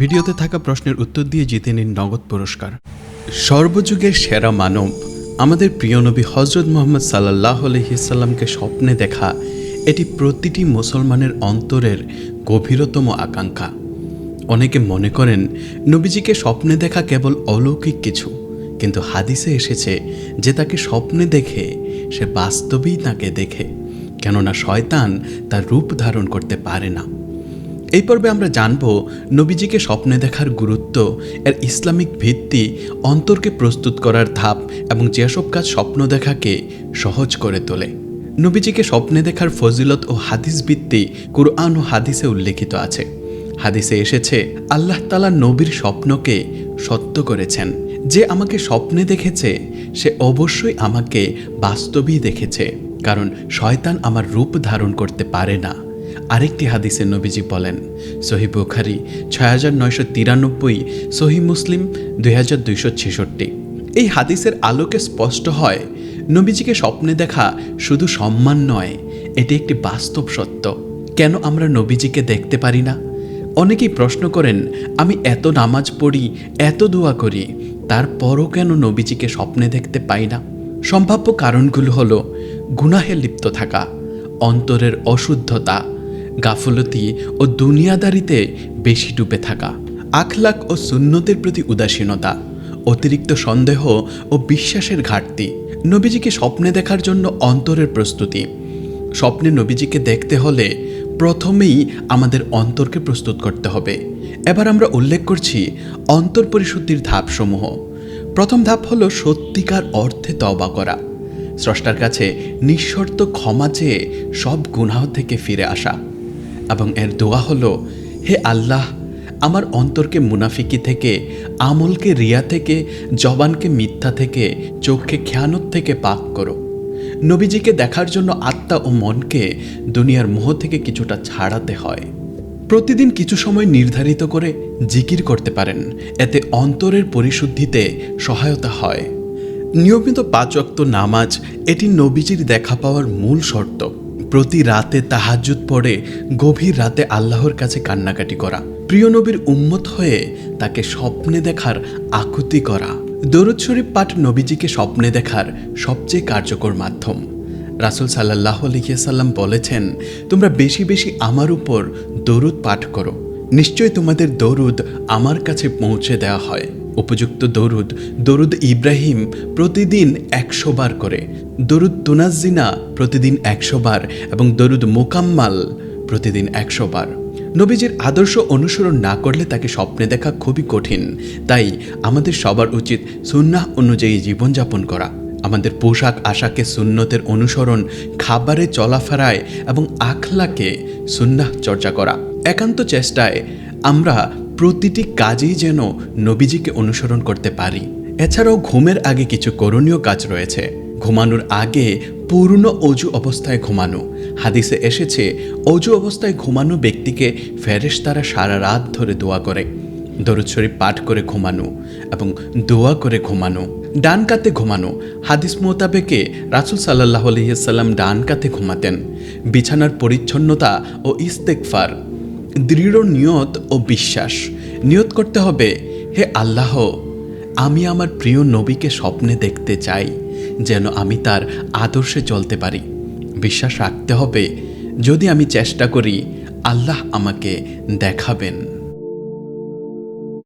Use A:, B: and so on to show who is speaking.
A: ভিডিওতে থাকা প্রশ্নের উত্তর দিয়ে জিতে নিন নগদ পুরস্কার। সর্বযুগের সেরা মানব, আমাদের প্রিয় নবী হজরত মোহাম্মদ সাল্লাহ আলহিসাল্লামকে স্বপ্নে দেখা এটি প্রতিটি মুসলমানের অন্তরের গভীরতম আকাঙ্ক্ষা। অনেকে মনে করেন, নবীজিকে স্বপ্নে দেখা কেবল অলৌকিক কিছু, কিন্তু হাদিসে এসেছে যে তাকে স্বপ্নে দেখে সে বাস্তবেই তাকে দেখে, কেননা শয়তান তার রূপ ধারণ করতে পারে না। এই পর্বে আমরা জানব নবীজিকে স্বপ্নে দেখার গুরুত্ব, এর ইসলামিক ভিত্তি, অন্তরকে প্রস্তুত করার ধাপ এবং যেসব কাজ স্বপ্ন দেখাকে সহজ করে তোলে। নবীজিকে স্বপ্নে দেখার ফজিলত ও হাদিস ভিত্তি কুরআন ও হাদিসে উল্লেখিত আছে। হাদিসে এসেছে, আল্লাহ তালা নবীর স্বপ্নকে সত্য করেছেন। যে আমাকে স্বপ্নে দেখেছে, সে অবশ্যই আমাকে বাস্তবেই দেখেছে, কারণ শয়তান আমার রূপ ধারণ করতে পারে না। আরেকটি হাদিসে নবীজি বলেন সহি বুখারি ছয় হাজার নয়শো তিরানব্বই সহি মুসলিম দুই হাজার দুইশো ছেষট্টি। এই হাদিসের আলোকে স্পষ্ট হয়, নবীজিকে স্বপ্নে দেখা শুধু সম্মান নয়, এটি একটি বাস্তব সত্য। কেন আমরা নবীজিকে দেখতে পারি না? অনেকেই প্রশ্ন করেন, আমি এত নামাজ পড়ি, এত দোয়া করি, তারপরও কেন নবীজিকে স্বপ্নে দেখতে পাই না? সম্ভাব্য কারণগুলো হলো, গুনাহে লিপ্ত থাকা, অন্তরের অশুদ্ধতা গাফলতি ও দুনিয়াদারিতে বেশি ডুবে থাকা। আখলাক ও সুন্নতের প্রতি উদাসীনতা, অতিরিক্ত সন্দেহ ও বিশ্বাসের ঘাটতি, নবীজিকে স্বপ্নে দেখার জন্য অন্তরের প্রস্তুতি। স্বপ্নে নবীজিকে দেখতে হলে প্রথমেই আমাদের অন্তরকে প্রস্তুত করতে হবে। এবার আমরা উল্লেখ করছি অন্তর পরিশুদ্ধির ধাপসমূহ। প্রথম ধাপ হলো সত্যিকার অর্থে তওবা করা। স্রষ্টার কাছে নিঃশর্ত ক্ষমা চেয়ে সব গুনাহ থেকে ফিরে আসা। এবং এর দোয়া হল, হে আল্লাহ, আমার অন্তরকে মুনাফিকি থেকে, আমলকে রিয়া থেকে, জবানকে মিথ্যা থেকে, চোখকে খেয়ানত থেকে পাক করো। নবীজিকে দেখার জন্য আত্মা ও মনকে দুনিয়ার মোহ থেকে কিছুটা ছাড়াতে হয়। প্রতিদিন কিছু সময় নির্ধারিত করে জিকির করতে পারেন। এতে অন্তরের পরিশুদ্ধিতে সহায়তা হয়। নিয়মিত পাঁচ অক্ত নামাজ, এটি নবীজির দেখা পাওয়ার মূল শর্ত। প্রতি রাতে তাহাজুদ পড়ে গভীর রাতে আল্লাহর কাছে কান্নাকাটি করা। প্রিয় নবীর উম্মত হয়ে তাকে স্বপ্নে দেখার আকুতি করা। দরুদ শরীফ পাঠ নবীজিকে স্বপ্নে দেখার সবচেয়ে কার্যকর মাধ্যম। রাসুল সাল্লাহ আলহিয়াসাল্লাম বলেছেন, তোমরা বেশি বেশি আমার উপর দরুদ পাঠ করো। নিশ্চয় তোমাদের দরুদ আমার কাছে পৌঁছে দেওয়া হয়। উপযুক্ত দরুদ দরুদ ইব্রাহিম প্রতিদিন একশো বার করে দরুদ তুনাজিনা প্রতিদিন একশো বার এবং দরুদ মোকাম্মাল প্রতিদিন একশো বার নবীজির আদর্শ অনুসরণ না করলে তাকে স্বপ্নে দেখা খুবই কঠিন। তাই আমাদের সবার উচিত সুন্নাহ অনুযায়ী জীবনযাপন করা। আমাদের পোশাক আশাকে সুন্নতের অনুসরণ, খাবারে চলাফেরায় এবং আখলাকে সুন্নাহ চর্চা করা। একান্ত চেষ্টায় আমরা প্রতিটি কাজেই যেন নবীজিকে অনুসরণ করতে পারি। এছাড়াও ঘুমের আগে কিছু করণীয় কাজ রয়েছে। ঘুমানোর আগে পূর্ণ অজু অবস্থায় ঘুমানো। হাদিসে এসেছে, অজু অবস্থায় ঘুমানো ব্যক্তিকে ফেরেশ তারা সারা রাত ধরে দোয়া করে। দরুদ পাঠ করে ঘুমানো এবং দোয়া করে ঘুমানো। ডান কাতে ঘুমানো। হাদিস মোতাবেকে রাসুল সাল্লাহ আলহিসাল্লাম ডান কাতে ঘুমাতেন। বিছানার পরিচ্ছন্নতা ও ইস্তেকফার দৃঢ় নিয়ত ও বিশ্বাস। নিয়ত করতে হবে, হে আল্লাহ, আমি আমার প্রিয় নবীকে স্বপ্নে দেখতে চাই। যেন আমি তার আদর্শে চলতে পারি। বিশ্বাস রাখতে হবে, যদি আমি চেষ্টা করি, আল্লাহ আমাকে দেখাবেন।